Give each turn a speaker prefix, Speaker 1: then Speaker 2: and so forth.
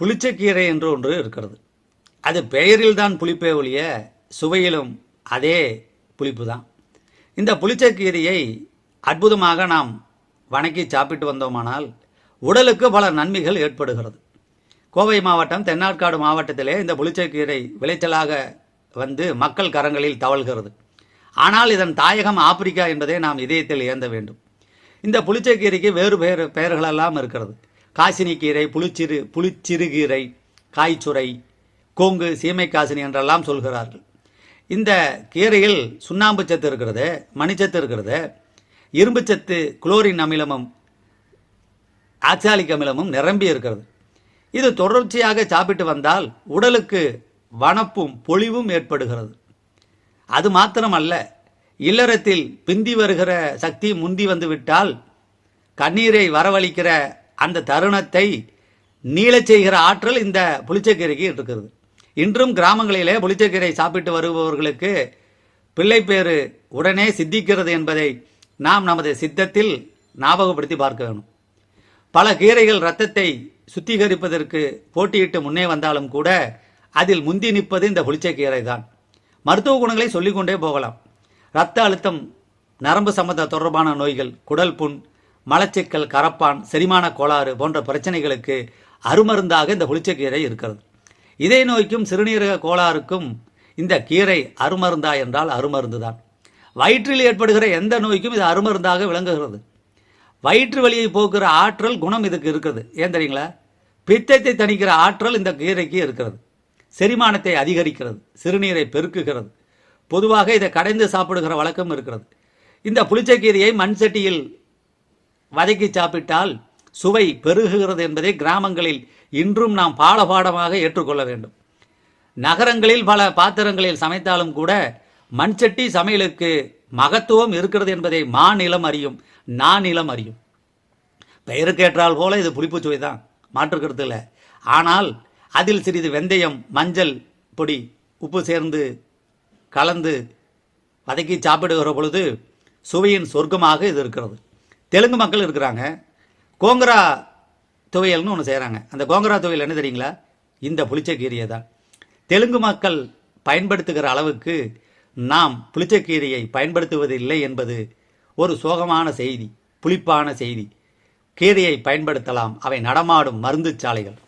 Speaker 1: புளிச்சக்கீரை என்று ஒன்று இருக்கிறது. அது பெயரில்தான் புளிப்பே ஒழிய சுவையிலும் அதே புளிப்பு தான் இந்த புளிச்சக்கீரையை அற்புதமாக நாம் வணக்கி சாப்பிட்டு வந்தோமானால் உடலுக்கு பல நன்மைகள் ஏற்படுகிறது. கோவை மாவட்டம் தென்னாற்காடு மாவட்டத்திலே இந்த புளிச்சக்கீரை விளைச்சலாக வந்து மக்கள் கரங்களில் தவழ்கிறது. ஆனால் இதன் தாயகம் ஆப்பிரிக்கா என்பதை நாம் இதயத்தில் ஏந்த வேண்டும். இந்த புளிச்சக்கீரைக்கு வேறு பெயர் பெயர்களெல்லாம் இருக்கிறது. காசினிக்கீரை புளிச்சிறு புளிச்சிறுகீரை காய்ச்சுரை கோங்கு சீமை காசினி என்றெல்லாம் சொல்கிறார்கள். இந்த கீரையில் சுண்ணாம்பு சத்து இருக்கிறது மணிச்சத்து இருக்கிறது இரும்பு சத்து குளோரின் அமிலமும் ஆக்சாலிக் அமிலமும் நிரம்பி இருக்கிறது. இது தொடர்ச்சியாக சாப்பிட்டு வந்தால் உடலுக்கு வனப்பும் பொலிவும் ஏற்படுகிறது. அது மாத்திரமல்ல இல்லறத்தில் பிந்தி வருகிற சக்தி முந்தி வந்துவிட்டால் கண்ணீரை வரவழிக்கிற அந்த தருணத்தை நீளச் செய்கிற ஆற்றல் இந்த புளிச்சக்கீரைக்கு இருக்கிறது. இன்றும் கிராமங்களிலே புளிச்சக்கீரை சாப்பிட்டு வருபவர்களுக்கு பிள்ளைப்பேறு உடனே சித்திக்கிறது என்பதை நாம் நமது சித்தத்தில் ஞாபகப்படுத்தி பார்க்க வேணும் பல கீரைகள் இரத்தத்தை சுத்திகரிப்பதற்கு போட்டியிட்டு முன்னே வந்தாலும் கூட அதில் முந்தி நிற்பது இந்த புளிச்சக்கீரை தான் மருத்துவ குணங்களை சொல்லிக்கொண்டே போகலாம். இரத்த அழுத்தம் நரம்பு சம்பந்த தொடர்பான நோய்கள் குடல் புண் மலச்சிக்கல் கரப்பான் செரிமான கோளாறு போன்ற பிரச்சனைகளுக்கு அருமருந்தாக இந்த புளிச்சக்கீரை இருக்கிறது. இதய நோய்க்கும் சிறுநீரக கோளாறுக்கும் இந்த கீரை அருமருந்தா என்றால் அருமருந்து தான் வயிற்றில் ஏற்படுகிற எந்த நோய்க்கும் இது அருமருந்தாக விளங்குகிறது. வயிற்று வலியை போக்குற ஆற்றல் குணம் இதுக்கு இருக்குது ஏன் தெரியுங்களா? பித்தத்தை தணிக்கிற ஆற்றல் இந்த கீரைக்கு இருக்கிறது. செரிமானத்தை அதிகரிக்கிறது. சிறுநீரை பெருக்குகிறது. பொதுவாக இதை கடைந்து சாப்பிடுகிற வழக்கம் இருக்கிறது. இந்த புளிச்சக்கீரையை மண் சட்டியில் வதக்கி சாப்பிட்டால் சுவை பெருகுகிறது என்பதை கிராமங்களில் இன்றும் நாம் பாடபாடமாக ஏற்றுக்கொள்ள வேண்டும். நகரங்களில் பல பாத்திரங்களில் சமைத்தாலும் கூட மண்சட்டி சமையலுக்கு மகத்துவம் இருக்கிறது என்பதை மாநிலம் அறியும் நானிலம் அறியும். பெயருக்கேற்றால் போல இது புளிப்பு சுவை தான் மாற்றுக்கிறது இல்லை. ஆனால் அதில் சிறிது வெந்தயம் மஞ்சள் பொடி உப்பு சேர்ந்து கலந்து வதக்கி சாப்பிடுகிற பொழுது சுவையின் சொர்க்கமாக இது இருக்கிறது. தெலுங்கு மக்கள் இருக்கிறாங்க. கோங்கரா துவையல்னு ஒன்று செய்கிறாங்க அந்த கோங்கரா துவையல் என்ன தெரியுங்களா? இந்த புளிச்சக்கீரையை தான் தெலுங்கு மக்கள் பயன்படுத்துகிற அளவுக்கு நாம் புளிச்சக்கீரையை பயன்படுத்துவதில்லை என்பது ஒரு சோகமான செய்தி புளிப்பான செய்தி. கீரையை பயன்படுத்தலாம். அவை நடமாடும் மருந்து சாலைகள்